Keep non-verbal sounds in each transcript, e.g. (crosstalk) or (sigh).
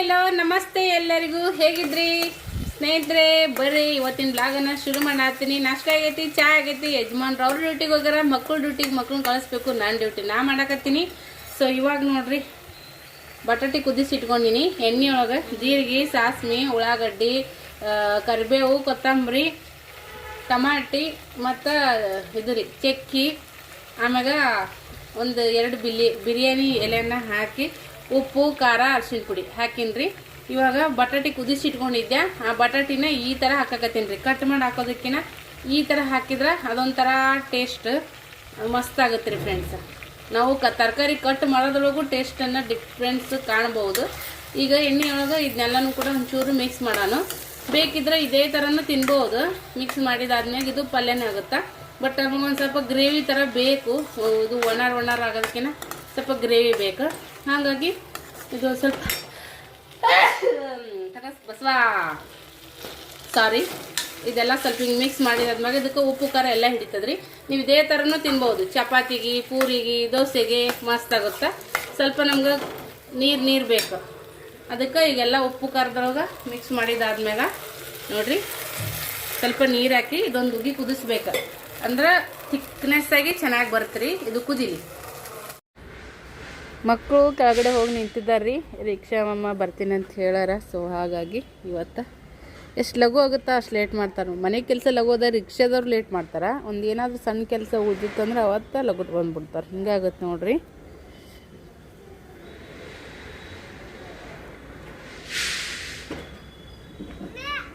Hello, ನಮಸ್ತೆ ಎಲ್ಲರಿಗೂ. ಹೇಗಿದ್ರಿ? ಸ್ನೇಹಿತರೆ, ಬರ್ರಿ, ಇವತ್ತಿನ ಬ್ಲಾಗನ್ನ ಶುರು ಮಾಡತ್ತೀನಿ. ನಾಷ್ಟ ಆಗೈತಿ, ಚಾ ಆಗೈತಿ, ಯಜಮಾನ್ರು ಅವ್ರ ಡ್ಯೂಟಿಗೆ ಹೋಗ್ಯಾರ ಮಕ್ಕಳು ಡ್ಯೂಟಿಗೆ ಮಕ್ಳನ್ನ ಕಳಿಸ್ಬೇಕು, ನಾನು ಡ್ಯೂಟಿ ನಾ ಮಾಡಾಕತ್ತೀನಿ. ಸೊ ಇವಾಗ ನೋಡ್ರಿ, ಬಟಾಟಿ ಕುದಿಸಿ ಇಟ್ಕೊಂಡಿನಿ. ಎಣ್ಣೆ ಒಳಗೆ ಜೀರಿಗೆ, ಸಾಸ್ಮಿ, ಉಳ್ಳಾಗಡ್ಡಿ ಕರಿಬೇವು, ಕೊತ್ತಂಬರಿ, ಟಮಾಟಿ ಮತ್ತು, ಇದು ರೀ, ಚಕ್ಕಿ, ಆಮ್ಯಾಗ ಒಂದು ಎರಡು ಬಿಲ್ಲಿ, ಬಿರಿಯಾನಿ ಎಲೆನ ಹಾಕಿ ಉಪ್ಪು, ಖಾರ ಅರ್ಶಿನ ಪುಡಿ ಹಾಕಿನ್ರಿ. ಇವಾಗ ಬಟಾಟಿ ಕುದಿಸಿ ಇಟ್ಕೊಂಡಿದ್ದೆ. ಆ ಬಟಾಟಿನ ಈ ಥರ ಹಾಕಕತ್ತೀನಿ ರೀ ಕಟ್ ಮಾಡಿ ಹಾಕೋದಕ್ಕಿಂತ ಈ ಥರ ಹಾಕಿದ್ರೆ ಅದೊಂಥರ ಟೇಸ್ಟ್ ಮಸ್ತ್ ಆಗುತ್ತೆ ರೀ ಫ್ರೆಂಡ್ಸ್ ನಾವು ಕ ತರಕಾರಿ ಕಟ್ ಮಾಡೋದ್ರೊಳಗೂ ಟೇಸ್ಟನ್ನು ಡಿಫ್ರೆನ್ಸ್ ಕಾಣ್ಬೋದು. ಈಗ ಎಣ್ಣೆಯೊಳಗೆ ಇದನ್ನೆಲ್ಲನೂ ಕೂಡ ಒಂಚೂರು ಮಿಕ್ಸ್ ಮಾಡೋಣ. ಬೇಕಿದ್ರೆ ಇದೇ ಥರನೂ ತಿನ್ಬೋದು. ಮಿಕ್ಸ್ ಮಾಡಿದಾದ್ಮೇಲೆ ಇದು ಪಲ್ಯನೇ ಆಗುತ್ತೆ? ಬಟ್ ನಮಗೆ ಒಂದು ಸ್ವಲ್ಪ ಗ್ರೇವಿ ಥರ ಬೇಕು. ಇದು ಒಣಾರ್ ಒಣಾರ್ ಆಗೋದಕ್ಕಿಂತ ಸ್ವಲ್ಪ ಗ್ರೇವಿ ಬೇಕು. ಹಾಗಾಗಿ ಇದು ಸ್ವಲ್ಪ ಬಸವಾ. ಸಾರಿ ಇದೆಲ್ಲ ಸ್ವಲ್ಪ ಹಿಂಗೆ ಮಿಕ್ಸ್ ಮಾಡಿದಾದ್ಮೇಲೆ ಇದಕ್ಕೆ ಉಪ್ಪು ಖಾರ ಎಲ್ಲ ಹಿಡಿತದ್ರಿ. ನೀವು ಇದೇ ಥರನೂ ತಿನ್ಬೋದು. ಚಪಾತಿಗೆ ಪೂರಿಗೆ ದೋಸೆಗೆ ಮಸ್ತ್ ಆಗುತ್ತೆ. ಸ್ವಲ್ಪ ನಮ್ಗೆ ನೀರು ನೀರು ಬೇಕು. ಅದಕ್ಕೆ ಈಗೆಲ್ಲ ಉಪ್ಪು ಖಾರದೊಳಗೆ ಮಿಕ್ಸ್ ಮಾಡಿದಾದ್ಮೇಲೆ ನೋಡ್ರಿ. ಸ್ವಲ್ಪ ನೀರು ಹಾಕಿ ಇದೊಂದು ಉಗಿ ಕುದಿಸ್ಬೇಕು. ಅಂದ್ರೆ ಥಿಕ್ನೆಸ್ ಆಗಿ ಚೆನ್ನಾಗಿ ಬರುತ್ತೆ ರೀ ಇದು ಕುದೀಲಿ. ಮಕ್ಕಳು ಕೆಳಗಡೆ ಹೋಗಿ ನಿಂತಿದ್ದಾರೆ ರೀ ರಿಕ್ಷಾ ಮಮ್ಮ ಬರ್ತೀನಿ ಅಂತ ಹೇಳಾರ. ಸೊ ಹಾಗಾಗಿ ಇವತ್ತು ಎಷ್ಟು ಲಘು ಆಗುತ್ತಾ ಅಷ್ಟು ಲೇಟ್ ಮಾಡ್ತಾರೆ ಮನೆ ಕೆಲಸ ಲಘು ಅದ, ರಿಕ್ಷಾದವ್ರು ಲೇಟ್ ಮಾಡ್ತಾರೆ. ಒಂದು ಏನಾದರೂ ಸಣ್ಣ ಕೆಲಸ ಉಳಿದಿತ್ತಂದ್ರೆ ಅವತ್ತ ಲಘು ಬಂದ್ಬಿಡ್ತಾರೆ. ಹಿಂಗಾಗುತ್ತೆ ನೋಡ್ರಿ.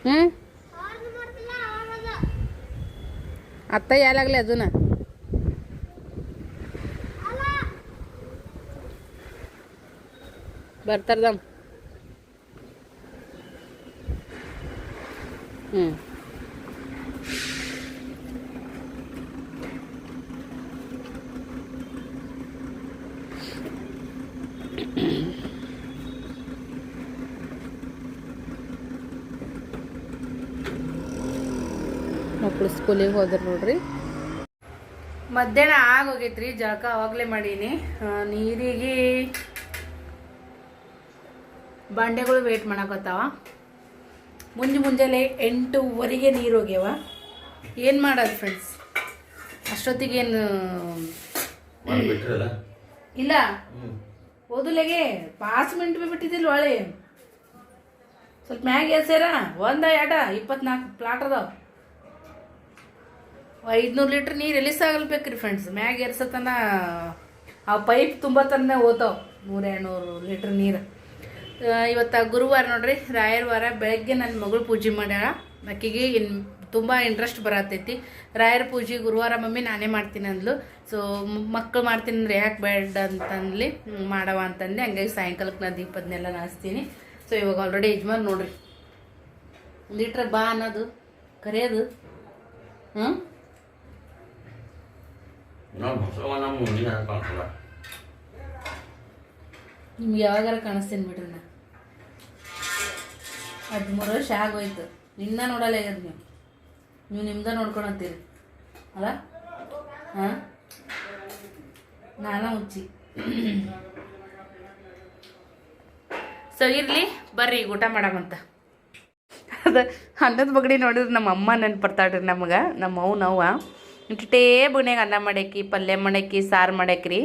ಹ್ಞೂ ಅತ್ತ ಯಾರಾಗಲಿ ಅದನ್ನ ಬರ್ತಾರದಮ್ ಹ್ಞೂ ಮಕ್ಕಳು ಸ್ಕೂಲಿಗೆ ಹೋದ್ರು ನೋಡ್ರಿ. ಮಧ್ಯಾಹ್ನ ಆಗೋಗೈತ್ರಿ ಜಳಕ ಅವಾಗಲೇ ಮಾಡೀನಿ. ನೀರಿಗೆ ಬಾಂಡೆಗಳು ವೇಟ್ ಮಾಡಕತ್ತಾವ ಮುಂಜೆ ಮುಂಜಾನೆ ಎಂಟೂವರೆಗೆ ನೀರು ಹೋಗ್ಯವ. ಏನು ಮಾಡೋದು ಫ್ರೆಂಡ್ಸ್ ಅಷ್ಟೊತ್ತಿಗೇನು ಏನು ಇಲ್ಲ. ಓದಲೆಗೆ ಪಾಸ್ ಮಿನಿಟ್ ಬಿಟ್ಟಿದ್ದಿಲ್ಲ ಒಳ್ಳೆ. ಸ್ವಲ್ಪ ಮ್ಯಾಗ ಎಲ್ಸೇರ ಒಂದ ಎರಡ ಇಪ್ಪತ್ನಾಲ್ಕು ಪ್ಲಾಟ್ ಅದಾವ. ಐದ್ನೂರು ಲೀಟ್ರ್ ನೀರು ಎಲ್ಲಿ ಸಾಗಲ್ಬೇಕ್ರಿ ಫ್ರೆಂಡ್ಸ್ ಮ್ಯಾಗ ಎರ್ಸತನ ಆ ಪೈಪ್ ತುಂಬ ತನ್ನ ಓತಾವ ನೂರ ಎರಡ್ನೂರು ಲೀಟ್ರ್ ನೀರು. ಇವತ್ತು ಗುರುವಾರ ನೋಡ್ರಿ ರಾಯರ ವಾರ ಬೆಳಗ್ಗೆ ನನ್ನ ಮಗಳು ಪೂಜೆ ಮಾಡ್ಯಾಳ. ಆಕಿಗೆ ಇನ್ ತುಂಬ ಇಂಟ್ರೆಸ್ಟ್ ಬರತೈತಿ. ರಾಯರ ಪೂಜೆ ಗುರುವಾರ ಮಮ್ಮಿ ನಾನೇ ಮಾಡ್ತೀನಿ ಅಂದ್ಲು. ಸೊ ಮಕ್ಕಳು ಮಾಡ್ತೀನಿ ಅಂದ್ರೆ ಯಾಕೆ ಬೇಡ ಅಂತಂದ್ಲಿ ಮಾಡವ ಅಂತಂದು ಹಂಗಾಗಿ ಸಾಯಂಕಾಲಕ್ಕೆ ನಾನು ದೀಪದನ್ನೆಲ್ಲ ನಾಸ್ತೀನಿ ಸೊ ಇವಾಗ ಆಲ್ರೆಡಿ ಯಜಮಾನ್ ನೋಡ್ರಿ. ಒಂದು ಲೀಟ್ರ್ ಬಾ ಅನ್ನೋದು ಕರೆಯೋದು. ಹ್ಞೂ ನಿಮ್ಗೆ ಯಾವಾಗಾರ ಕಾಣಿಸ್ತೀನಿ ಬಿಡ್ರಿ. ಹದಿಮೂರು ವರ್ಷ ಆಗೋಯ್ತು. ನಿನ್ನ ನೋಡಲ್ಲ ಆಗ್ಯದ ನೀವು. ನೀವು ನಿಮ್ದ ನೋಡ್ಕೊಳತ್ತೀರಿ. ಅಲ್ಲ? ಹಾಂ? ನಾನ ಮುಚ್ಚಿ. ಸೊ ಇರ್ಲಿ. ಬರ್ರಿ, ಈಗ ಊಟ ಮಾಡಮಂತ ಅದ ಅನ್ನದ ಬಗಡಿ ನೋಡಿದ್ರೆ ನಮ್ಮ ಅಮ್ಮ ನೆನ್ಪಡ್ತಾಳ್ರಿ ನಮಗೆ. ನಮ್ಮ ಅವು ನೋವ ಇಟ್ಟೇ ಬುಣ್ಯಾಗ ಅನ್ನ ಮಾಡ್ಯಾಕಿ ಪಲ್ಯ ಮಾಡ್ಯಾಕಿ ಸಾರು ಮಾಡ್ಯಾಕ್ರಿ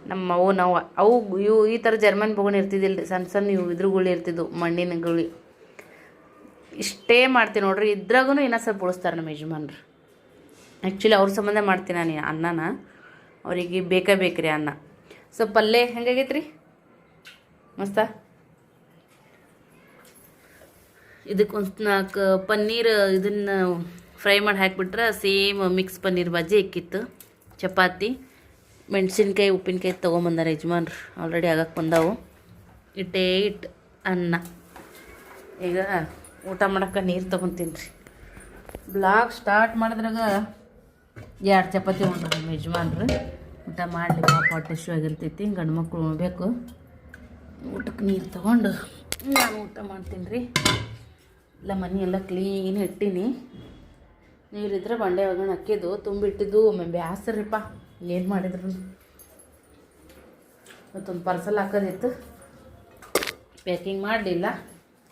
ನಮ್ಮ ಅವು ನೋವ ಅವು ಇವು ಈ ಥರ ಜರ್ಮನ್ ಬಗುಣಿ ಇರ್ತಿದ್ದಿಲ್ಲ ರೀ ಸಣ್ಣ ಸಣ್ಣ ಇವು ಇದ್ರ ಗುಳಿ ಇರ್ತಿದ್ವು. ಮಣ್ಣಿನ ಗುಳಿ. ಇಷ್ಟೇ ಮಾಡ್ತೀನಿ ನೋಡ್ರಿ. ಇದ್ರಾಗೂ ಇನ್ನೂ ಸ್ವಲ್ಪ ಉಳಿಸ್ತಾರೆ ನಮ್ಮ ಯಜಮಾನ್ರು. ಆ್ಯಕ್ಚುಲಿ ಅವ್ರ ಸಂಬಂಧ ಮಾಡ್ತೀನಿ ನಾನು ಅನ್ನನ. ಅವರಿಗೆ ಬೇಕೇ ಬೇಕ್ರಿ ಅನ್ನ. ಸೊ ಪಲ್ಯ ಹೆಂಗಾಗೈತೆ ರೀ ಮಸ್ತ? ಇದಕ್ಕೆ ಒಂದು ನಾಲ್ಕು ಪನ್ನೀರ್ ಇದನ್ನು ಫ್ರೈ ಮಾಡಿ ಹಾಕಿಬಿಟ್ರೆ ಸೇಮ್ ಮಿಕ್ಸ್ ಪನ್ನೀರ್ ಬಾಜಿ ಇಕ್ಕಿತ್ತು. ಚಪಾತಿ, ಮೆಣಸಿನ್ಕಾಯಿ, ಉಪ್ಪಿನಕಾಯಿ ತೊಗೊಂಬಂದಾರೆ ಯಜಮಾನ್ರು. ಆಲ್ರೆಡಿ ಆಗಕ್ಕೆ ಬಂದಾವು. ಇಟ್ಟೇ ಇಟ್ಟು ಅನ್ನ. ಈಗ ಊಟ ಮಾಡೋಕೆ ನೀರು ತೊಗೊತೀನಿ ರೀ. ಬ್ಲಾಗ್ ಸ್ಟಾರ್ಟ್ ಮಾಡಿದ್ರಾಗ ಎರಡು ಚಪಾತಿ ಉಂಟು ನಮ್ಮ ಯಜಮಾನ್ರು. ಊಟ ಮಾಡಲಿ ಪಾಪ ಟಿಶ್ಯೂ ಆಗಿರ್ತೈತಿ ಗಂಡು ಮಕ್ಕಳು ಉಣಬೇಕು. ಊಟಕ್ಕೆ ನೀರು ತೊಗೊಂಡು ನಾನು ಊಟ ಮಾಡ್ತೀನಿ ರೀ. ಇಲ್ಲ, ಮನೆ ಎಲ್ಲ ಕ್ಲೀನ್ ಇಟ್ಟೀನಿ. ನೀರಿದ್ರೆ ಬಂಡೆ ಒಳಗಡೆ ಹಾಕಿದ್ದು ತುಂಬಿಟ್ಟಿದ್ದು, ಒಮ್ಮೆ ಬ್ಯಾಸರಿಪ್ಪ ಏನು ಮಾಡಿದ್ರು? ಮತ್ತೊಂದು ಪಾರ್ಸಲ್ ಹಾಕೋದಿತ್ತು. ಪ್ಯಾಕಿಂಗ್ ಮಾಡಲಿಲ್ಲ.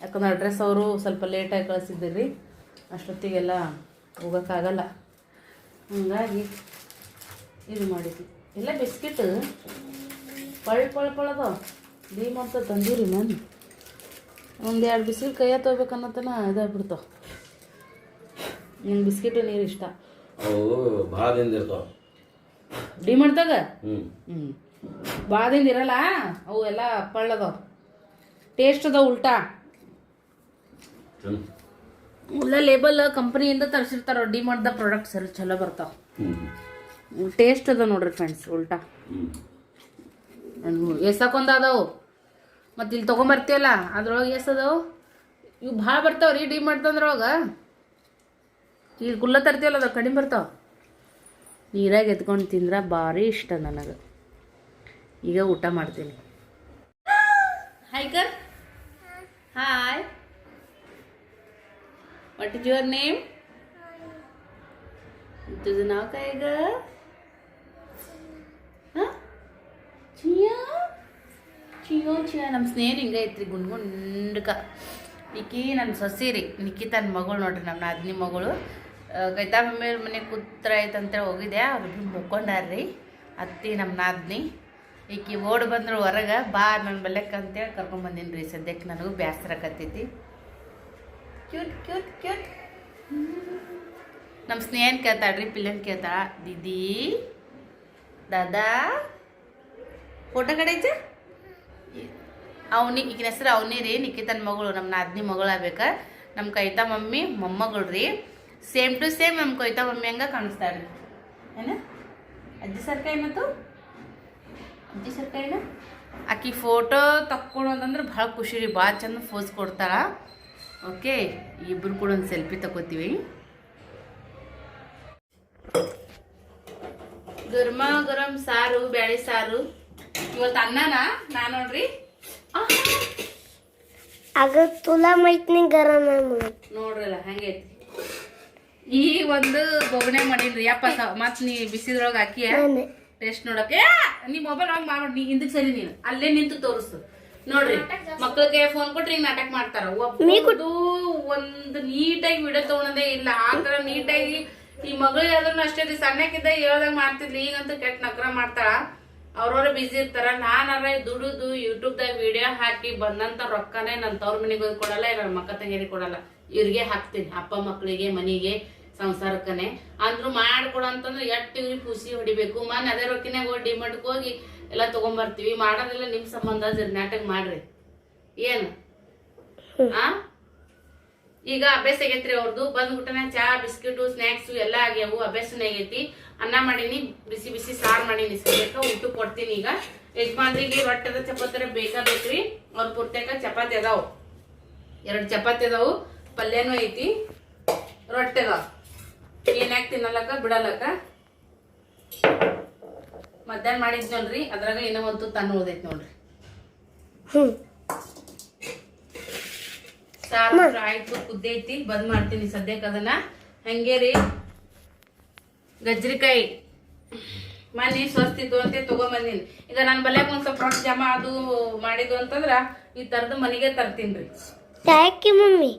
ಯಾಕಂದ್ರೆ ಅಡ್ರೆಸ್ ಅವರು ಸ್ವಲ್ಪ ಲೇಟಾಗಿ ಕಳಿಸಿದ್ದೀರಿ. ಅಷ್ಟೊತ್ತಿಗೆಲ್ಲ ಹೋಗೋಕ್ಕಾಗಲ್ಲ. ಹಂಗಾಗಿ ಇದು ಮಾಡಿದ್ವಿ. ಎಲ್ಲ ಬಿಸ್ಕಿಟ್ ಪಳ್ ಪಳ್ ಪಳದ ಡಿ ಮಾಡ್ತಾ ತಂದೀರಿ ನಾನು. ಒಂದು ಎರಡು ಬಿಸಿಲು ಕೈಯ ತೊಗೋಬೇಕನ್ನತನ ಇದಾಗ್ಬಿಡ್ತಾವ. ನಂಗೆ ಬಿಸ್ಕಿಟು ನೀರು ಇಷ್ಟ. ಭಾಳ ದಿನ ಇರ್ತಾವ. ಡಿ ಮಾಡ್ದಾಗ ಹ್ಞೂ ಹ್ಞೂ ಭಾಳ ದಿನ ಇರಲ್ಲ ಅವು ಎಲ್ಲ ಪಳ್ಳದವು ಟೇಸ್ಟ್ ಅದಾವ ಉಲ್ಟಾ. ಉಲ್ಲ ಲೇಬಲ್ ಕಂಪ್ನಿಯಿಂದ ತರಿಸಿರ್ತಾರ ಡಿ ಮಾಡ್ದ ಪ್ರಾಡಕ್ಟ್ಸ್ ಎಲ್ಲ ಚಲೋ ಬರ್ತಾವ. ಟೇಸ್ಟ್ ಅದ ನೋಡ್ರಿ ಫ್ರೆಂಡ್ಸ್ ಉಲ್ಟಾ. ಎಷ್ಟಕ್ಕೊಂದು ಅದಾವು. ಮತ್ತು ಇಲ್ಲಿ ತೊಗೊಂಬರ್ತೀವಲ್ಲ ಅದ್ರೊಳಗೆ ಎಷ್ಟು ಅದಾವು. ಇವು ಭಾಳ ಬರ್ತಾವ ರೀ ಡಿ ಮಾಡ್ತಂದ್ರೊಳಗೆ ಈಗ ಕುಲ್ಲ ತರ್ತೀವಲ್ಲ ಅದ್ರ ಕಡಿಮೆ ಬರ್ತಾವ. ನೀರಾಗ ಎತ್ಕೊಂಡು ತಿಂದ್ರೆ ಭಾರಿ ಇಷ್ಟ ನನಗೆ. ಈಗ ಊಟ ಮಾಡ್ತೀನಿ. ಹಾಯ್ ಕರ್ hi what is your name तुझं नाव काय ग हां ಚಿಯಾ ಚಿಯೋ ಚಿಯಾ ನಮ್ಮ ಸ್ನೇಹಿತ ಹಿಂಗೆ ಐತ್ರಿ ಗುಂಡ್ ಗುಂಡ್ಕ ಈಕಿ ನನ್ನ ಸೊಸಿ ರೀ ನಿಕ್ಕಿ ತನ್ನ ಮಗಳು ನೋಡ್ರಿ ನಮ್ಮ ನಾದಿನಿ ಮಗಳು ಕೈತಾ ಮಮ್ಮಿ ಮನೆ ಕೂತ್ರ ಐತಂತೇಳಿ ಹೋಗಿದ್ದೆ ಅವ್ರಿಬ್ರು ಮುಕ್ಕೊಂಡಾರ್ರಿ ಅತ್ತಿ ನಮ್ಮ ನಾದ್ನಿ ಈಕಿ ಓಡ್ ಬಂದ್ರು ಹೊರಗೆ ಬಾ ನನ್ನ ಬಲ್ಲೆಕ್ಕ ಅಂತೇಳಿ ಕರ್ಕೊಂಬಂದಿನಿ ರೀ ಸದ್ಯಕ್ಕೆ ನನಗೂ ಬೇಸರಕತ್ತೈತಿ ನಮ್ಮ ಸ್ನೇಹನ್ ಕೇಳ್ತಾಳ್ರಿ ಪಿಲ್ಲನ್ ಕೇಳ್ತಾಳ. ದೀದಿ, ದಾದಾ, ಫೋಟೋ ಕಡೆ ಅವನಿ ಈಗಿನ ಹೆಸರು ಅವನೇ ರೀ, ನಿಖಿತನ ಮಗಳು ನಮ್ಮ ನಾದ್ನಿ ಮಗಳು ಆಗ್ಬೇಕ ನಮ್ಮ ಕೈತಾ ಮಮ್ಮಿ, ಮೊಮ್ಮಗಳು ರೀ. ಸೇಮ್ ಟು ಸೇಮ್ ನಮ್ಮ ಕೈತಾ ಮಮ್ಮಿ ಹಂಗ ಕಾಣಿಸ್ತಾಳ್ರಿ ಏನ? ಅಜ್ಜಿ ಸರ್ಕ ಏನತ್ತು ಅಜ್ಜಿ ಸರ್ಕ ಏನ? ಆಕಿ ಫೋಟೋ ತಕ್ಕೊಳೋದಂದ್ರೆ ಭಾಳ ಖುಷಿ ರೀ, ಭಾಳ ಚಂದ ಫೋಸ್ ಕೊಡ್ತಾಳ. ಓಕೆ ಇಬ್ರು ಕೂಡ ಒಂದು ಸೆಲ್ಫಿ ತಗೋತೀವಿ. ಗರ್ಮ ಗರಂ ಸಾರು ಬ್ಯಾಳಿ ಸಾರು. ಇವತ್ತು ಅನ್ನನ? ನಾ ನೋಡ್ರಿ. ಆಗ ನೋಡ್ರಲ್ಲ ಹಂಗೆ ಈ ಒಂದು ಬೊಗಣೆ ಮಾಡಿನ್ರಿ ಯಪ್ಪ ಮತ್ ನೀ ಬಿಸಿದ್ರೊಳಗೆ ಹಾಕಿ ಟೇಸ್ಟ್ ನೋಡಕ್ಕೆ. ನೀ ಮೊಬೈಲ್ ಹಂಗೆ ನೀ ಹಿಂದಕ್ಕೆ ಸರಿ ನೀನು. ಅಲ್ಲೇ ನಿಂತು ತೋರ್ಸು. ನೋಡ್ರಿ ಮಕ್ಕಳಿಗೆ ಫೋನ್ ಕೊಟ್ರಿ ಹಿಂಗ್ ನಾಟಕ ಮಾಡ್ತಾರ. ಒಬ್ಬದು ಒಂದು ನೀಟಾಗಿ ವಿಡಿಯೋ ತಗೊಂಡೇ ಇಲ್ಲ. ಆತರ ತರ ನೀಟಾಗಿ ಈ ಮಗಳು ಯಾವ್ದನ್ನ ಅಷ್ಟೇ ರೀ ಸಣ್ಣಕ್ಕಿದ್ದ ಹೇಳ್ದಾಗ ಮಾಡ್ತಿದ್ಲಿ. ಈಗಂತೂ ಕೆಟ್ಟ ನಕ್ರ ಮಾಡ್ತಾಳ. ಅವ್ರವ್ರ ಬಿಸಿ ಇರ್ತಾರ. ನಾನಾರ ದುಡುದು ಯೂಟ್ಯೂಬ್ದಾಗ ವಿಡಿಯೋ ಹಾಕಿ ಬಂದಂತ ರೊಕ್ಕನೇ ನನ್ನ ತವ್ರ ಮನೆಗೆ ಹೋಗಿ ಕೊಡಲ್ಲ ನನ್ನ ಮಕ್ಕ ತಂಗಿಯರಿಗೆ ಕೊಡಲ್ಲ. ಇವ್ರಿಗೆ ಹಾಕ್ತೀನಿ. ಅಪ್ಪ ಮಕ್ಕಳಿಗೆ ಮನಿಗೆ ಸಂಸಾರಕ್ಕನೆ. ಅಂದ್ರು ಮಾಡ್ಕೊಡಂತಂದ್ರೆ ಎಷ್ಟ್ ಇವ್ರಿಗೆ ಖುಷಿ ಹೊಡಿಬೇಕು. ಮನ್ ಅದೇ ರೊಕ್ಕಿನಾಗ ಹೋಗಿ ಡಿಮಂಡ್ಗೆ ಹೋಗಿ ಎಲ್ಲ ತಗೊಂಬರ್ತೀವಿ. ಮಾಡೋದೆಲ್ಲ ನಿಮ್ ಸಂಬಂಧ ನಾಟಕ ಮಾಡ್ರಿ. ಏನು? ಆ? ಈಗ ಅಭ್ಯಾಸ ಆಗೈತ್ರಿ ಅವ್ರದ್ದು ಬಂದ್ಬಿಟ್ಟನ ಚಾ, ಬಿಸ್ಕಿಟು ಸ್ನ್ಯಾಕ್ಸು ಎಲ್ಲ ಆಗ್ಯಾವು. ಅಭ್ಯಾಸನೇ ಆಗೈತಿ. ಅನ್ನ ಮಾಡೀನಿ, ಬಿಸಿ ಬಿಸಿ ಸಾರು ಮಾಡೀನಿ. ಸದ್ಯಕ್ಕೆ ಊಟ ಕೊಡ್ತೀನಿ ಈಗ. ಯಜಮಾನ್ರಿಗೆ ಒಟ್ಟದ ಚಪಾತಿ ಬೇಕಾ ಬೇಕ್ರಿ? ಅವ್ರ ಪೂರ್ತಿಯಾಗ ಚಪಾತಿ ಅದಾವು. ಎರಡು ಚಪಾತಿ ಅದಾವು. ಪಲ್ಯನೂ ಐತಿ. ರೊಟ್ಟೆ ಅದಾವ ಏನ್ಯಾಕ್ ತಿನ್ನಲಕ್ಕ, ಬಿಡಲಕ್ಕ? ಮಧ್ಯಾಹ್ನ ಮಾಡಿದ್ನಲ್ರಿ ಅದ್ರಾಗ ಇನ್ನೂ ಒಂದು ತನ್ನ ಉಳ್ದೈತಿ ನೋಡ್ರಿ हम्म. ಸಾರು ಆಯ್ತು ಕುದ್ದೈತಿ ಬಂದ್ ಮಾಡ್ತೀನಿ ಸದ್ಯಕ್ಕೆ ಅದನ್ನ ಹಂಗೆ ರೀ ಗಜ್ರಿಕಾಯಿ ಮನೆ ಸ್ವಸ್ತಿತ್ತು ಅಂತ ತಗೊಂಬಂದಿನಿ ಈಗ ನನ್ನ ಬಲ್ಯಾಗ ಒಂದ್ ಸ್ವಲ್ಪ ರೊಟ್ಟಿ ಜಮಾ ಅದು ಮಾಡಿದ್ದು ಅಂತಂದ್ರ ಈ ತರದ್ದು ಮನೆಗೆ ತರ್ತೀನಿ काय की मम्मी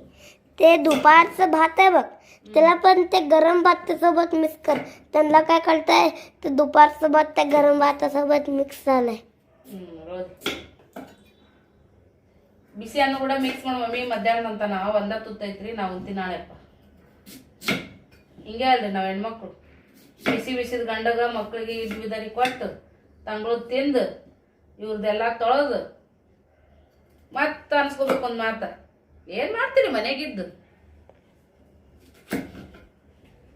ते दुपारचं भात आहे बघ त्याला पण ते गरम भातासोबत मिक्स कर त्यांना काय कळतंय ते दुपारचं भात त्या गरम भातासोबत मिक्स झालंय ಹ್ಮ್ ರೋದ್ ಬಿಸಿ ಅನ್ನ ಕೂಡ ಮಿಕ್ಸ್ ಮಾಡಿ ಮಮ್ಮಿ ಮಧ್ಯಾಹ್ನ ಅಂತ ನಾವು ಒಂದ ತುತ್ತೈತ್ರಿ ನಾವು ಉಂತಿ ನಾಳೆಪ್ಪ ಹಿಂಗೆ ಅಲ್ರಿ ನಾವ್ ಹೆಣ್ಮಕ್ಳು ಬಿಸಿ ಬಿಸಿದ ಗಂಡಗ ಮಕ್ಳಿಗೆ ಇದ್ ಬಿದರಿ ಕೊಟ್ಟು ತಂಗಳು ತಿಂದು ಇವ್ರದೆಲ್ಲ ತೊಳೆದು ಮತ್ತ ಅನ್ಸ್ಕೋಬೇಕು ಒಂದ್ ಮಾತ ಏನ್ ಮಾಡ್ತೀರಿ ಮನೆಗಿದ್ದು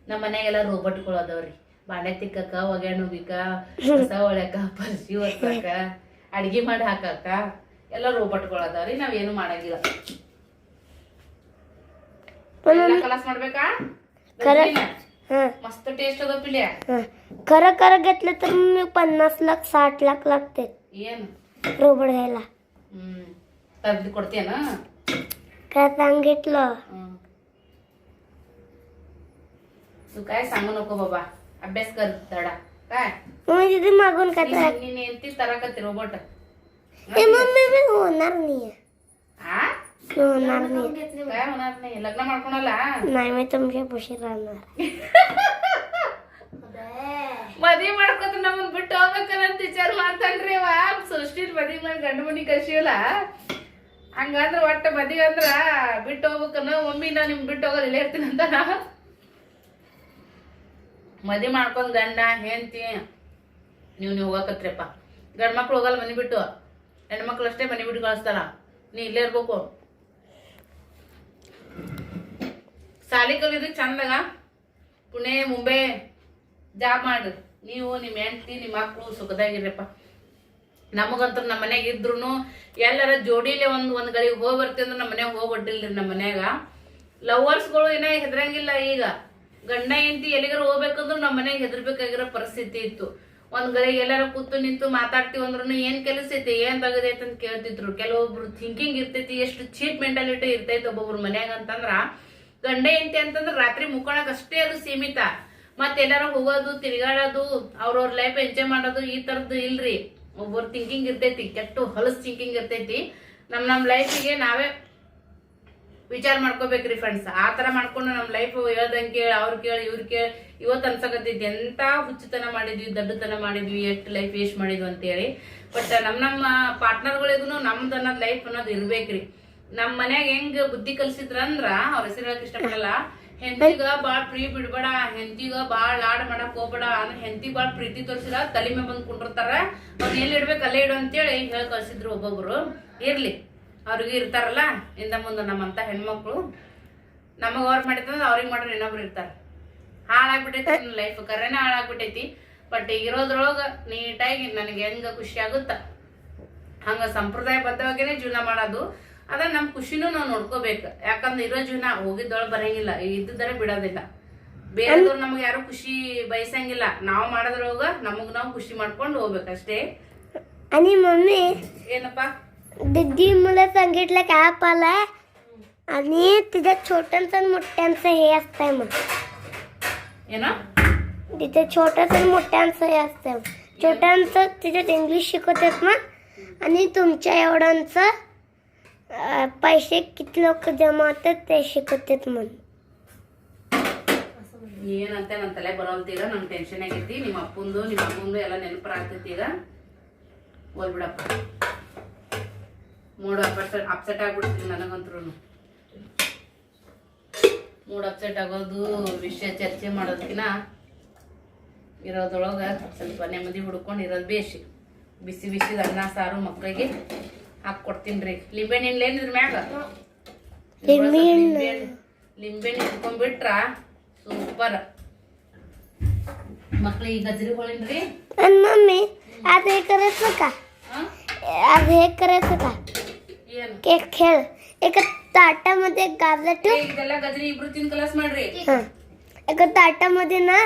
ನಮ್ಮ ಮನ್ಯಾಗೆಲ್ಲ ರೋಬೋಟ್ಗಳು ಅದಾವ್ರಿ. ಬಾಣೆ ತಿಕ್ಕಕ್ಕ ಒಗ್ಯಾಣ್ ಉಗಿಕ (laughs) ಕಸ ಹೊಳ್ಯಾಕ ಪರ್ಸಿ ಒತ್ತಕ ಅಡ್ಗೆ ಮಾಡಿ ಹಾಕಕ್ಕ ಎಲ್ಲ ರೋಬೋಟ್ಗಳು ಅದಾವ್ರಿ. ನಾವೇನು ಮಾಡಂಗಿಲ್ಲ. ಕಲಾಸ್ ಮಾಡ್ಬೇಕಾ? मस्त ಟೇಸ್ಟ್ ಅದ पिल्या ಕರ खरं घेतलं तर मी पन्नास लाख साठ लाख लागते येन रोबड घ्यायला तब्येत ಕೊಡ್ತೇನ? ना काय तू काय सांगू नको बाबा अभ्यास कर धडा काय मम्मी तिथे मागून काय तर ನೀನ್ ಎಂತಿ ತರಕತ್ತಿ ರೋಬೋಟ್ ए मम्मी मी होणार नाहीये होणार नाही काय होणार नाही लग्न ಮಾಡ್ಕೊಳಲ್ಲ नाही मी तुमच्यापाशी राहणार ಮದ್ವಿ ಮಾಡ್ಕೊತ ನಮ್ಮನ್ ಬಿಟ್ಟು ಹೋಗ್ಬೇಕಲ್ಲ ಅಂತ ವಿಚಾರ ಮಾಡ್ತಾನ್ರಿ ಅವ ಸೃಷ್ಟಿಲ್ ಮದ್ವಿ ಮಾಡಿ ಗಂಡ ಮನಿ ಕಳ್ಸಿವಲ್ಲ ಹಂಗಂದ್ರ ಒಟ್ಟ ಮದ್ವಿ ಅಂದ್ರ ಬಿಟ್ಟು ಹೋಗ್ಬೇಕನ್ನ ಮಮ್ಮಿ ನಾ ನಿಮ್ ಬಿಟ್ಟು ಹೋಗೋದು ಇಲ್ಲೇ ಇರ್ತೀನಿ ಅಂತ ಮದ್ವಿ ಮಾಡ್ಕೊಂಡ್ ಗಂಡ, ಹೆಂಡತಿ, ನೀವು ನೀವು ಹೋಗಕತ್ರಿಪ್ಪ ಗಂಡ ಮಕ್ಳು ಹೋಗಲ್ಲ ಮನೆ ಬಿಟ್ಟು. ಹೆಣ್ಮಕ್ಳು ಅಷ್ಟೇ ಮನೆ ಬಿಟ್ಟು ಕಳಿಸ್ತಾರ. ನೀ ಇಲ್ಲೇ ಇರ್ಬೇಕು. ಸಾಲಿ ಕಲಿದ್ರಿ ಚಂದಾಗ. ಪುಣೆ, ಮುಂಬೈ, ಜಾಬ್ ಮಾಡ್ರಿ ನೀವು ನಿಮ್ಮ ಹೆಂಡತಿ ನಿಮ್ಮ ಮಕ್ಕಳು ಸುಖದಾಗಿರಪ್ಪ ನಮಗಂತೂ ನಮ್ಮ ಮನೆಗೆ ಇದ್ರು ಎಲ್ಲರ ಜೋಡಿಲೆ ಒಂದು ಒಂದು ಗಳಿಗೆ ಹೋಗಿ ಬರ್ತೀವಿ ಅಂದ್ರೆ ನಮ್ಮ ಮನ್ಯಾಗ ಹೋಗ್ಬಿಟ್ಟಿಲ್ರಿ ನಮ್ಮ ಮನೆಯಾಗ. ಲವರ್ಸ್ಗಳು ಏನೇ ಹೆದ್ರಂಗಿಲ್ಲ ಈಗ. ಗಂಡ ಹೆಂಡತಿ ಎಲ್ಲಿಗಾರ ಹೋಗ್ಬೇಕಂದ್ರು ನಮ್ಮ ಮನೆಗೆ ಹೆದರ್ಬೇಕಾಗಿರೋ ಪರಿಸ್ಥಿತಿ ಇತ್ತು. ಒಂದ್ ಗರಿ ಎಲ್ಲಾರ ಕೂತು ನಿಂತು ಮಾತಾಡ್ತೀವಿ ಅಂದ್ರೂ ಏನ್ ಕೆಲಸ ಐತಿ, ಏನ್ ತಗದೈತಿ ಅಂತ ಕೇಳ್ತಿದ್ರು. ಕೆಲವೊಬ್ರು ಥಿಂಕಿಂಗ್ ಇರ್ತೈತಿ, ಎಷ್ಟು ಚೀಪ್ ಮೆಂಟಾಲಿಟಿ ಇರ್ತೈತಿ ಒಬ್ಬೊಬ್ರು ಮನ್ಯಾಗ ಅಂತಂದ್ರ, ಗಂಡ ಹೆಂಡತಿ ಅಂತಂದ್ರ ರಾತ್ರಿ ಮುಕ್ಕೊಳಕ್ ಅಷ್ಟೇ ಅದು ಸೀಮಿತ. ಮತ್ತೆ ಎಲ್ಲಾರ ಹೋಗೋದು, ತಿರ್ಗಾಡೋದು, ಅವ್ರವ್ರ ಲೈಫ್ ಎಂಜಾಯ್ ಮಾಡೋದು ಈ ತರದ್ದು ಇಲ್ರಿ. ಒಬ್ಬರು ಥಿಂಕಿಂಗ್ ಇರ್ತೈತಿ, ಕೆಟ್ಟು ಹೊಲಸ್ ಥಿಂಕಿಂಗ್ ಇರ್ತೈತಿ. ನಮ್ ನಮ್ ಲೈಫಿಗೆ ನಾವೇ ವಿಚಾರ ಮಾಡ್ಕೋಬೇಕ್ರಿ ಫ್ರೆಂಡ್ಸ್ ಆ ತರ ಮಾಡ್ಕೊಂಡು ನಮ್ ಲೈಫ್ ಹೇಳ್ದಂಗೆ ಕೇಳಿ, ಅವ್ರು ಕೇಳಿ, ಇವ್ರು ಕೇಳಿ ಇವತ್ತು ಅನ್ಸಕತ್ತೈತಿ ಎಂತ ಹುಚ್ಚುತನ ಮಾಡಿದ್ವಿ, ದಡ್ಡತನ ಮಾಡಿದ್ವಿ, ಎಷ್ಟು ಲೈಫ್ ವೇಸ್ಟ್ ಮಾಡಿದ್ವಿ ಅಂತೇಳಿ. ಬಟ್ ನಮ್ ನಮ್ಮ ಪಾರ್ಟ್ನರ್ಗಳಿಗೂ ನಮ್ದು ಅನ್ನೋದು ಲೈಫ್ ಅನ್ನೋದು ಇರ್ಬೇಕ್ರಿ. ನಮ್ ಮನ್ಯಾಗ ಹೆಂಗ್ ಬುದ್ಧಿ ಕಲ್ಸಿದ್ರ ಅಂದ್ರ ಅವ್ರ ಹೆಸರು ಹೇಳಕ್ ಇಷ್ಟಪಡಲ್ಲ. ಹೆಂತಿಗ ಬಾಳ್ ಪ್ರೀ ಬಿಡ್ಬೇಡ, ಹೆಂಡತಿಗ ಬಾಳ್ ಲಾಡ್ ಮಾಡಕ್ ಹೋಗ್ಬೇಡ ಹೆಂಡತಿ ಬಾಳ್ ಪ್ರೀತಿ ತೋರಿಸಿದ ತಲೆ ಮೇಲೆ ಬಂದ್ ಕುಂಡಿರ್ತಾರ. ಅವ್ನ ಎಲ್ಲಿ ಇಡ್ಬೇಕು ಅಲ್ಲೇ ಇಡು ಅಂತೇಳಿ ಹೇಳಿ ಕಳ್ಸಿದ್ರು ಒಬ್ಬೊಬ್ರು. ಇರ್ಲಿ. ಅವ್ರಿಗೂ ಇರ್ತಾರಲ್ಲ ಇಂದ ಮುಂದೆ ನಮ್ಮಂಥ ಹೆಣ್ಮಕ್ಳು. ನಮಗೆ ಅವ್ರು ಮಾಡಿದ್ರೆ ಅವ್ರಿಗೆ ಮಾಡ್ರೆ ಇನ್ನೊಬ್ರು ಇರ್ತಾರೆ. ಹಾಳಾಗ್ಬಿಟ್ಟೈತಿ ನನ್ನ ಲೈಫ್ ಕರೆನೇ ಹಾಳಾಗ್ಬಿಟ್ಟೈತಿ ಬಟ್ ಇರೋದ್ರೊಳಗೆ ನೀಟಾಗಿ ನನಗೆ ಹೆಂಗ ಖುಷಿ ಆಗುತ್ತ? ಹಂಗ ಸಂಪ್ರದಾಯ ಬದ್ಧವಾಗಿನೇ ಜೀವನ ಮಾಡೋದು. ಅದ್ರ ನಮ್ಮ ಖುಷಿನೂ ನಾವು ನೋಡ್ಕೋಬೇಕು. ಯಾಕಂದ್ರೆ ಇರೋ ಜೀವನ ಹೋಗಿದ್ದೊಳಗೆ ಬರಂಗಿಲ್ಲ. ಇದ್ದರೆ ಬಿಡೋದಿಲ್ಲ. ಬೇರೆದವ್ರು ನಮ್ಗೆ ಯಾರು ಖುಷಿ ಬಯಸಂಗಿಲ್ಲ. ನಾವು ಮಾಡೋದ್ರೊಳಗ ನಮಗ್ ನಾವು ಖುಷಿ ಮಾಡ್ಕೊಂಡು ಹೋಗ್ಬೇಕಷ್ಟೇ. ಏನಪ್ಪಾ? दीदी मला सांगितलं काय ॲप आलाय आणि तिथे छोट्यांचं आणि मोठ्यांचं हे असतंय मग ಏನೋ तिथे छोट्याचं आणि मोठ्यांचं हे असतंय छोट्यांचं तिच्यात इंग्लिश शिकवतात मग आणि तुमच्या एवढ्यांचं अं, पैसे किती लोक जमा होतात ते शिकवतात म्हणून ಏನಂತ ನನ್ನ ತಲೆ ಬರೋಲ್ತೀಗ ನಂಗೆ ಟೆನ್ಷನ್ ಆಗೈತಿ ನಿಮ್ಮ ಅಪ್ಪಂದು ನಿಮ್ಮ ಅಮ್ಮಂದು ಎಲ್ಲ ನೆನಪರ ಆಗ್ತೈತಿ ಈಗ ಹೋಲ್ಬಿಡಪ್ಪ ಮೂಡ್ ಅಪ್ಸೆಟ್ ಅಪ್ಸೆಟ್ ಆಗ್ಬಿಡ್ತೀನಿ ನನಗಂತ್ರು. ಮೂಡ್ ಅಪ್ಸೆಟ್ ಆಗೋದು ವಿಷಯ ಚರ್ಚೆ ಮಾಡೋದಕ್ಕಿನ ಇರೋದ್ರೊಳಗೆ ಸ್ವಲ್ಪ ನೆಮ್ಮದಿ ಹುಡ್ಕೊಂಡು ಇರೋದು ಬೇಸಿ ಬಿಸಿ ಬಿಸಿ ಅನ್ನ ಸಾರು ಮಕ್ಕಳಿಗೆ ಹಾಕ್ಕೊಡ್ತೀನಿ ರೀ ಲಿಂಬೆಹಣ್ಣಿಲ್ಲ ಏನಿದ್ರ ಮ್ಯಾಗ? ಲಿಂಬೆಹಣ್ಣು. ಹಿಡ್ಕೊಂಡ್ಬಿಟ್ರ ಸೂಪರ್. ಮಕ್ಕಳಿಗೆ ಗಜ್ರಿಗಳಿನ್ರಿ ಮಮ್ಮಿ ಅದೇ ಹೇಗೆ ಅದೇ ಅದು ಹಾ आज हे करायचं का ಏನು एक खेळ एका ताटामध्ये गाजर ಏ, ठेव ಇದೆಲ್ಲ ಗಜ್ರಿ ಇಬ್ರು ತಿನ್ ಕಲಸ್ ಮಾಡ್ರಿ हा एका ताटामध्ये ना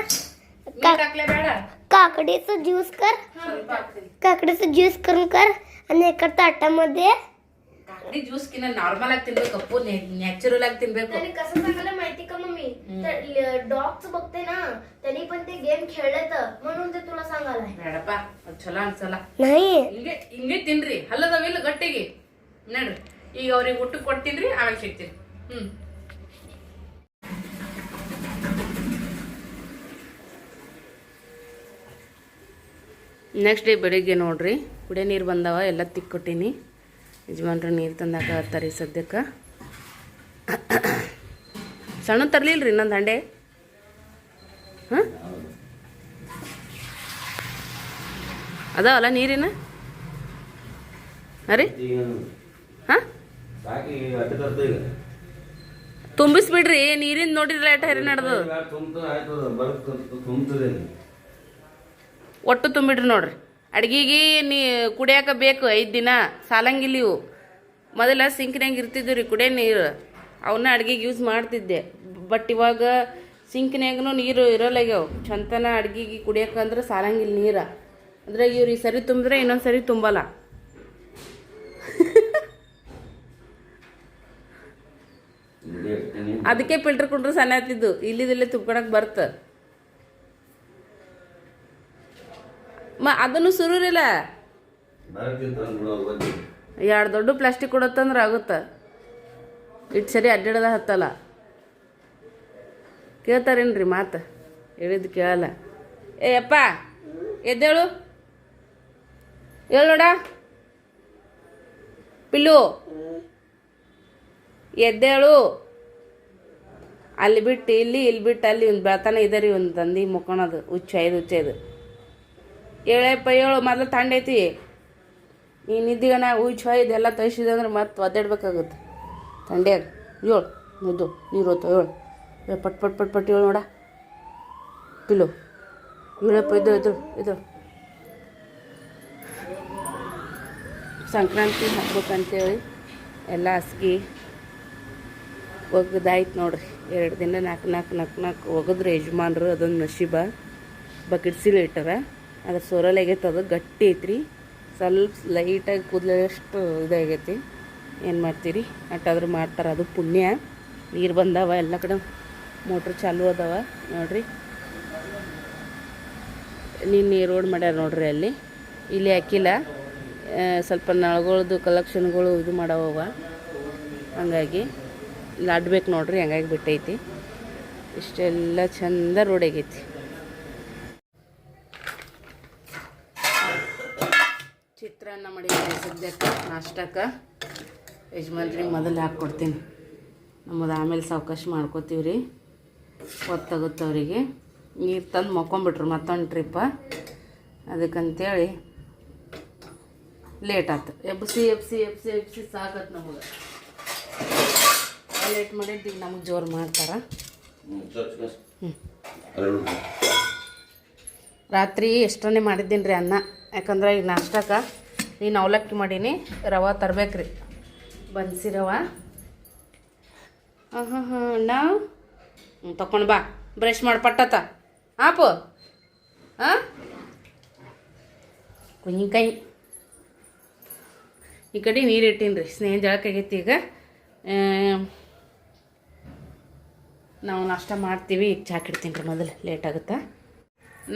ನೀರ್ ಹಾಕ್ಲೇ ಬೇಡ काकडीचं ज्यूस कर ಸ್ವಲ್ಪ ಹಾಕ್ತೀನಿ काकडीचं ज्यूस करून कर आणि एका ताटामध्ये ಕಾಕಡಿ ಜ್ಯೂಸ್ ಕಿನ್ನ ನಾರ್ಮಲ್ ಆಗಿ ತಿನ್ಬೇಕು ಅಪ್ಪು ನ್ಯಾಚುರಲ್ ಆಗಿ ತಿನ್ಬೇಕು त्यांनी कसं सांगायला माहिती का मम्मी डॉगच बघते ना त्यांनी पण ते गेम खेळलेत म्हणून ते तुला सांगायला ಬೇಡಪ್ಪ ಅದ್ ಚಲೋ ಅನ್ಸಲ್ಲ नाही ಹಿಂಗೆ ಹಿಂಗೆ ತಿನ್ರಿ ಹಲ್ಲದವಿಲ್ಲ ಗಟ್ಟಿಗೆ ನೋಡ್ರಿ. ಈಗ ಅವ್ರಿಗೆ ಊಟ ಕೊಡ್ತೀನಿ ಆಮೇಲೆ ಸಿಗ್ತೀನಿ. ಹ್ಮ್. ನೆಕ್ಸ್ಟ್ ಡೇ ಬೆಳಿಗ್ಗೆ ನೋಡ್ರಿ. ಕುಡಿಯೋ ನೀರು ಬಂದವ ಎಲ್ಲ ತಿಕ್ಕೊಟ್ಟೀನಿ. ಯಜಮಾನ್ರು ನೀರು ತಂದಾಗ ಹತ್ತಾರೆ ಸದ್ಯಕ್ಕೆ. ಸಣ್ಣ ತರಲಿಲ್ಲ ರೀ ಇನ್ನೊಂದು ಹಂಡೆ? ಹಾಂ? ಅದಾವಲ್ಲ ನೀರಿನ? ಅರೆ? ಹಾಂ ಸಾಕಿ ಈಗ. ತುಂಬಿಸ್ಬಿಡ್ರಿ ನೀರಿನ ನೋಡಿದ್ರೆ ಎಟ್ ಹರಿ ನಡೆದು ತುಂಬ್ತದ ತುಂಬ್ತದೆ ಒಟ್ಟು ತುಂಬಿಡ್ರಿ ನೋಡ್ರಿ. ಅಡ್ಗಿಗೆ ನೀ ಕುಡಿಯಾಕ ಬೇಕು ಐದು ದಿನ ಸಾಲಂಗಿಲ್ಲ ಇವು. ಮೊದಲ ಸಿಂಕ್ನಾಗ ಇರ್ತಿದ್ವು ರೀ ಕುಡಿಯೋ ನೀರು. ಅವನ್ನ ಅಡ್ಗಿಗೆ ಯೂಸ್ ಮಾಡ್ತಿದ್ದೆ. ಬಟ್ ಇವಾಗ ಸಿಂಕ್ನ್ಯಾಗೂ ನೀರು ಇರೋಲ್ಲಾಗ್ಯಾವ ಚಂತನ ಅಡ್ಗಿಗೆ ಕುಡಿಯೋಕಂದ್ರೆ ಸಾಲಂಗಿಲ್ಲ ನೀರ. ಅಂದ್ರೆ ಇವ್ರು ಈ ಸರಿ ತುಂಬಿದ್ರೆ ಇನ್ನೊಂದು ಸರಿ ತುಂಬಲ್ಲ ಇಲ್ಲಿ ಇಡ್ತೀನಿ ಅದಕ್ಕೆ ಫಿಲ್ಟರ್ ಕುಂಡ್ರೆ ಸಣ್ಣ ಆತಿದ್ದು ಇಲ್ಲಿದಲ್ಲೇ ತುಂಬ್ಕೊಳಕ್ ಬರ್ತ. ಮ, ಅದನ್ನು ಸುರೂರಿಲ್ಲ. ಎರಡು ದೊಡ್ಡ ಪ್ಲಾಸ್ಟಿಕ್ ಕೊಡತ್ತಂದ್ರೆ ಆಗುತ್ತ. ಇಟ್ ಸರಿ ಅಡ್ಡಾಡದ ಹತ್ತಲ್ಲ. ಕೇಳ್ತಾರೇನ್ರಿ ಮಾತು? ಹೇಳಿದ್ದು ಕೇಳಲ್ಲ. ಏ, ಅಪ್ಪ, ಎದ್ದೇಳು. ಹೇಳು ನೋಡ. ಪಿಲ್ಲು. ಎದ್ದೇಳು. ಅಲ್ಲಿ ಬಿಟ್ಟು ಇಲ್ಲಿ ಇಲ್ಲಿ ಬಿಟ್ಟು ಅಲ್ಲಿ ಒಂದು ಬೆಳ್ತಾನೆ ಇದೆ ರೀ ಒಂದು ದಂದಿ ಮುಕ್ಕೊಳೋದು ಹುಚ್ಚ ಐದು ಹುಚ್ಚ ಐದು ಹೇಳಪ್ಪ ಹೇಳು ಮೊದಲು ತಂಡೈತಿ. ಈ ನಿದ್ದಿಗೆ ನಾ ಐದು ಎಲ್ಲ ಅಂದ್ರೆ ಮತ್ತೆ ಒದ್ದಾಡ್ಬೇಕಾಗುತ್ತೆ. ತಂಡ್ಯಾಗ, ಏಳು ನಿದ್ದು ನೀರು ಹೋತು ಏಳು ಏ ಪಟ್ ಪಟ್ ಪಟ್ ಪಟ್, ಏಳು ನೋಡ. ಪಿಲು ಹೇಳಪ್ಪ ಇದು ಇದು ಇದು. ಸಂಕ್ರಾಂತಿ ಹಬ್ಬಕ್ಕಂತೇಳಿ ಎಲ್ಲ ಹಸ್ಗಿ ಒಗ್ದಾಯ್ತು ನೋಡ್ರಿ. ಎರಡು ದಿನ ನಾಲ್ಕು ನಾಲ್ಕು ನಾಲ್ಕು ನಾಲ್ಕು ಒಗದ್ರೆ ಯಜಮಾನ್ರು, ಅದೊಂದು ನಶೀಬ. ಬಕಿಟ್ಸಿಲ್ ಇಟ್ಟಾರ. ಅದ್ರ ಸೊರಲ್ ಆಗೈತೆ ಅದು, ಗಟ್ಟಿ ಐತ್ರಿ. ಸ್ವಲ್ಪ ಲೈಟಾಗಿ ಕೂದಲಷ್ಟು ಇದಾಗೈತಿ. ಏನು ಮಾಡ್ತೀರಿ? ಅಟ್ಟಾದ್ರೂ ಮಾಡ್ತಾರೆ. ಅದು ಪುಣ್ಯ. ನೀರು ಬಂದಾವ, ಎಲ್ಲ ಕಡೆ ಮೋಟ್ರ್ ಚಾಲು ಅದಾವ, ನೋಡ್ರಿ. ನಿನ್ನೆ ರೋಡ್ ಮಾಡ್ಯಾರ ನೋಡ್ರಿ ಅಲ್ಲಿ. ಇಲ್ಲಿ ಹಾಕಿಲ್ಲ ಸ್ವಲ್ಪ ನಳಗಳದ್ದು ಕಲೆಕ್ಷನ್ಗಳು ಇದು ಮಾಡವ ಹಂಗಾಗಿ ಇಲ್ಲಿ ಅಡ್ಬೇಕು ನೋಡ್ರಿ, ಹಂಗಾಗಿ ಬಿಟ್ಟೈತಿ. ಇಷ್ಟೆಲ್ಲ ಚಂದ ರೋಡ್ ಆಗೈತಿ. ಚಿತ್ರಾನ್ನ ಮಾಡಿದ್ದೀನಿ ಸದ್ಯಕ್ಕೆ, ನಾಷ್ಟಕ್ಕೆ. ಯಜಮಾನ್ರಿಗೆ ಮೊದಲು ಹಾಕ್ಕೊಡ್ತೀನಿ ನಮ್ಮದು ಆಮೇಲೆ ಸಾವಕಾಶ ಮಾಡ್ಕೋತೀವಿ ರೀ ಹೊತ್ತಾಗುತ್ತೆ ಅವರಿಗೆ. ನೀರು ತಂದು ಮಕ್ಕೊಂಬಿಟ್ರು ಮತ್ತೊಂದು ಟ್ರಿಪ್ಪ ಅದಕ್ಕಂತೇಳಿ ಲೇಟ್ ಆಯ್ತು ಎಬ್ಸಿ ಎಬ್ಸಿ ಎಬ್ಸಿ ಎಬ್ಸಿ ಸಾಕತ್ತು ನಮಗೆ. ಲೇಟ್ ಮಾಡಿದ್ದು ಈಗ ನಮಗೆ ಜೋರು ಮಾಡ್ತಾರೆ. ರಾತ್ರಿ ಎಷ್ಟನೇ ಮಾಡಿದ್ದೀನಿ ರೀ ಅನ್ನ? ಯಾಕಂದ್ರೆ ಈಗ ನಾಷ್ಟಕ್ಕೆ ನೀನು ಅವಲಕ್ಕಿ ಮಾಡೀನಿ ರವೆ ತರಬೇಕ್ರಿ. ಬನ್ಸಿ ರವೆ. ಹಾಂ ಹಾಂ ಹಾಂ ಅಣ್ಣ ತಕೊಂಡು ಬಾ. ಬ್ರಷ್ ಮಾಡಿ ಪಟ್ಟತ ಆಪು. ಹಾಂ ಕುಂಜಿಕಾಯಿ ಈ ಕಡೆ ನೀರು ಇಟ್ಟೀನಿ ರೀ ಸ್ನೇಹ ಜಳಕಾಗೈತಿ ಈಗ. ನಾವು ನಾಷ್ಟ ಮಾಡ್ತೀವಿ. ಈಗ ಚಾ ಇಡ್ತೀನಿ ರೀ ಮೊದಲು. ಲೇಟ್ ಆಗುತ್ತಾ?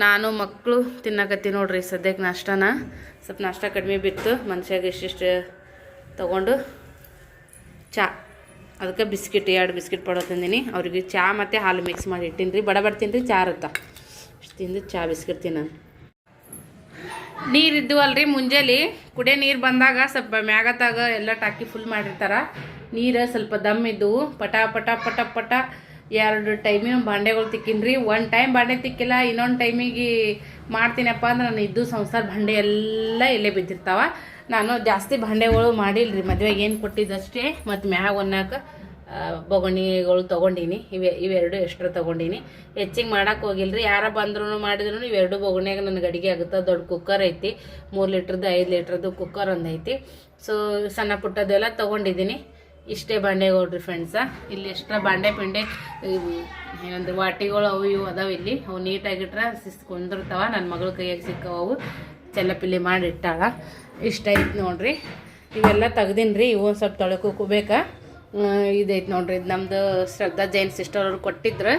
ನಾನು ಮಕ್ಕಳು ತಿನ್ನಕತ್ತೀನಿ ನೋಡ್ರಿ ಸದ್ಯಕ್ಕೆ ನಾಷ್ಟನ. ಸ್ವಲ್ಪ ನಾಷ್ಟ ಕಡಿಮೆ ಬಿತ್ತು. ಮನುಷ್ಯಾಗ ಇಷ್ಟಿಷ್ಟು ತೊಗೊಂಡು ಚಾ. ಅದಕ್ಕೆ ಬಿಸ್ಕಿಟ್, ಎರಡು ಬಿಸ್ಕಿಟ್ ಪಡೋ ತಿಂದೀನಿ. ಅವ್ರಿಗೆ ಚಾ ಮತ್ತು ಹಾಲು ಮಿಕ್ಸ್ ಮಾಡಿ ಇಟ್ಟಿನಿ ರೀ. ಬಡ ಬಡ್ತೀನಿ ಚಾ ಇರುತ್ತೆ ಇಷ್ಟು ತಿಂದು ಚಾ, ಬಿಸ್ಕಿಟ್ ನಾನು ನೀರು ಇದ್ದುವಲ್ರಿ ಮುಂಜಾನೆ ಕುಡಿಯೋ ನೀರು ಬಂದಾಗ ಸ್ವಲ್ಪ ಮ್ಯಾಗತ್ತಾಗ ಎಲ್ಲ ಟಾಕಿ ಫುಲ್ ಮಾಡಿರ್ತಾರೆ. ನೀರು ಸ್ವಲ್ಪ ದಮ್ ಇದ್ದವು ಪಟ ಪಟ ಪಟ ಪಟ ಎರಡು ಟೈಮಿನ ಬಾಂಡೆಗಳು ತಿಕ್ಕಿನ್ರಿ. ಒಂದು ಟೈಮ್ ಬಾಂಡೆ ತಿಕ್ಕಿಲ್ಲ, ಇನ್ನೊಂದು ಟೈಮಿಗೆ ಮಾಡ್ತೀನಪ್ಪ ಅಂದ್ರೆ ನಾನು ಇದ್ದು ಸಂಸಾರ ಭಾಂಡೆ ಎಲ್ಲ ಇಲ್ಲೇ ಬಿದ್ದಿರ್ತಾವ. ನಾನು ಜಾಸ್ತಿ ಭಾಂಡೆಗಳು ಮಾಡಿಲ್ರಿ, ಮದುವೆಗೆ ಏನು ಕೊಟ್ಟಿದ್ದಷ್ಟೇ, ಮತ್ತು ಮ್ಯಾಗ ಒನ್ನಾಕ ಬೊಗಣಿಗಳು ತೊಗೊಂಡೀನಿ. ಇವೆ, ಇವೆರಡು ಎಕ್ಸ್ಟ್ರಾ ತೊಗೊಂಡೀನಿ. ಹೆಚ್ಚಿಗೆ ಮಾಡೋಕೆ ಹೋಗಿಲ್ರಿ. ಯಾರ ಬಂದ್ರೂ ಮಾಡಿದ್ರು ಇವೆರಡು ಬೊಗಣ್ಯಾಗ ನನಗೆ ಅಡುಗೆ ಆಗುತ್ತೆ ದೊಡ್ಡ ಕುಕ್ಕರ್ ಐತಿ. ಮೂರು ಲೀಟ್ರದ್ದು ಐದು ಲೀಟ್ರದ್ದು ಕುಕ್ಕರ್ ಒಂದು ಐತಿ. ಸೊ ಸಣ್ಣ ಪುಟ್ಟದೆಲ್ಲ ತೊಗೊಂಡಿದ್ದೀನಿ ಇಷ್ಟೇ ಬಾಂಡೆ ನೋಡ್ರಿ ಫ್ರೆಂಡ್ಸ ಇಲ್ಲಿ ಎಷ್ಟು ಬಾಂಡೆ ಪಿಂಡೆ ಏನಂದ್ರೆ ವಾಟಿಗಳು ಅವು ಇವು ಅದಾವ ಇಲ್ಲಿ. ಅವು ನೀಟಾಗಿಟ್ರೆ ಸಿಸ್ಕೊಂಡಿರ್ತಾವ ನನ್ನ ಮಗಳ ಕೈಯಾಗ ಸಿಕ್ಕವು ಚೆಲ್ಲಪಿಲ್ಲಿ ಮಾಡಿ ಇಟ್ಟಾಳ. ಇಷ್ಟ ಐತಿ ನೋಡ್ರಿ. ಇವೆಲ್ಲ ತೆಗ್ದೀನಿ ರೀ ಇವು ಒಂದು ಸ್ವಲ್ಪ ತೊಳ್ಕೊಬೇಕಾ ಇದೈತೆ ನೋಡ್ರಿ, ಇದು ನಮ್ದು ಶ್ರದ್ಧಾ ಜೈನ್ ಸಿಸ್ಟರ್ ಅವ್ರು ಕೊಟ್ಟಿದ್ರು.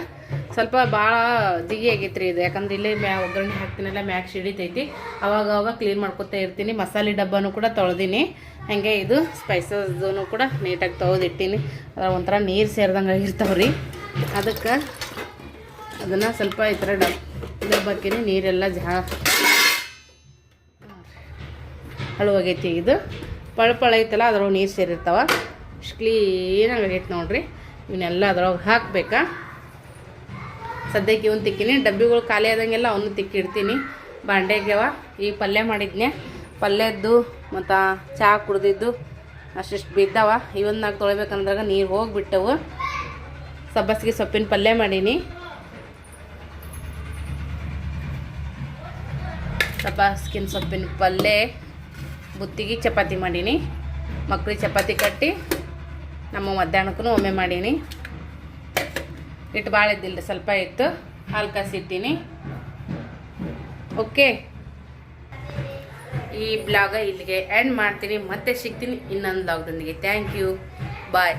ಸ್ವಲ್ಪ ಭಾಳ ಜಿಗಿ ಆಗೈತೆ ರೀ ಇದು. ಯಾಕಂದ್ರೆ ಇಲ್ಲೇ ಮ್ಯಾ ಒಗ್ಗರಣೆ ಹಾಕ್ತೀನಲ್ಲ ಮ್ಯಾಕ್ ಸಿಡಿತೈತಿ ಅವಾಗ ಅವಾಗ ಕ್ಲೀನ್ ಮಾಡ್ಕೊತಾ ಇರ್ತೀನಿ. ಮಸಾಲೆ ಡಬ್ಬನೂ ಕೂಡ ತೊಳೆದೀನಿ. ಹಾಗೆ ಇದು ಸ್ಪೈಸಸ್ದು ಕೂಡ ನೀಟಾಗಿ ತೊಳೆದಿಟ್ಟೀನಿ. ಅದ್ರ ಒಂಥರ ನೀರು ಸೇರಿದಂಗೆ ಆಗಿರ್ತಾವೆ ರೀ ಅದಕ್ಕೆ ಅದನ್ನು ಸ್ವಲ್ಪ ಈ ಥರ ಡಬ್ ಡಬ್ಬಕ್ಕಿನಿ ನೀರೆಲ್ಲ ಜಾ ಹಳುವಾಗೈತಿ ಇದು. ಪಳ ಐತಲ್ಲ, ಅದ್ರೊಳಗೆ ನೀರು ಸೇರಿರ್ತಾವೆ. ಕ್ಲೀನಾಗಿ ಆಗೈತೆ ನೋಡ್ರಿ. ಇವನ್ನೆಲ್ಲ ಅದ್ರೊಳಗೆ ಹಾಕಬೇಕಾ? ಸದ್ಯಕ್ಕೆ ಇವನ್ ತಿಕ್ಕಿನಿ. ಡಬ್ಬಿಗಳು ಖಾಲಿ ಆದಂಗೆಲ್ಲ ಅವನು ತಿಕ್ಕಿಡ್ತೀನಿ. ಬಾಂಡೆಗೆವ ಈ ಪಲ್ಯ ಮಾಡಿದ್ನೆ. ಪಲ್ಯದ್ದು ಮತ್ತು ಚಹಾ ಕುಡ್ದಿದ್ದು ಅಷ್ಟಿಷ್ಟು ಬಿದ್ದಾವ. ಇವನ್ನಾಗ ತೊಳಿಬೇಕಂದ್ರಾಗ ನೀರು ಹೋಗಿಬಿಟ್ಟವು. ಸಬ್ಬಸ್ಗೆ ಸೊಪ್ಪಿನ ಪಲ್ಯ ಮಾಡೀನಿ. ಸಬ್ಬಸ್ಗಿನ ಸೊಪ್ಪಿನ ಪಲ್ಯ, ಬುತ್ತಿಗೆ ಚಪಾತಿ ಮಾಡೀನಿ. ಮಕ್ಳಿಗೆ ಚಪಾತಿ ಕಟ್ಟಿ ನಮ್ಮ ಮಧ್ಯಾಹ್ನಕ್ಕೂ ಒಮ್ಮೆ ಮಾಡೀನಿ. ಹಿಟ್ಟು ಭಾಳ ಇದ್ದಿಲ್ಲ ಸ್ವಲ್ಪ ಇತ್ತು ಹಾಲು ಕಾಸಿಟ್ಟಿನಿ ಓಕೆ ಈ ಬ್ಲಾಗ ಇಲ್ಲಿಗೆ ಎಂಡ್ ಮಾಡ್ತೀನಿ. ಮತ್ತೆ ಸಿಗ್ತೀನಿ ಇನ್ನೊಂದು ಬ್ಲಾಗ್ದೊಂದಿಗೆ ಥ್ಯಾಂಕ್ ಯು ಬಾಯ್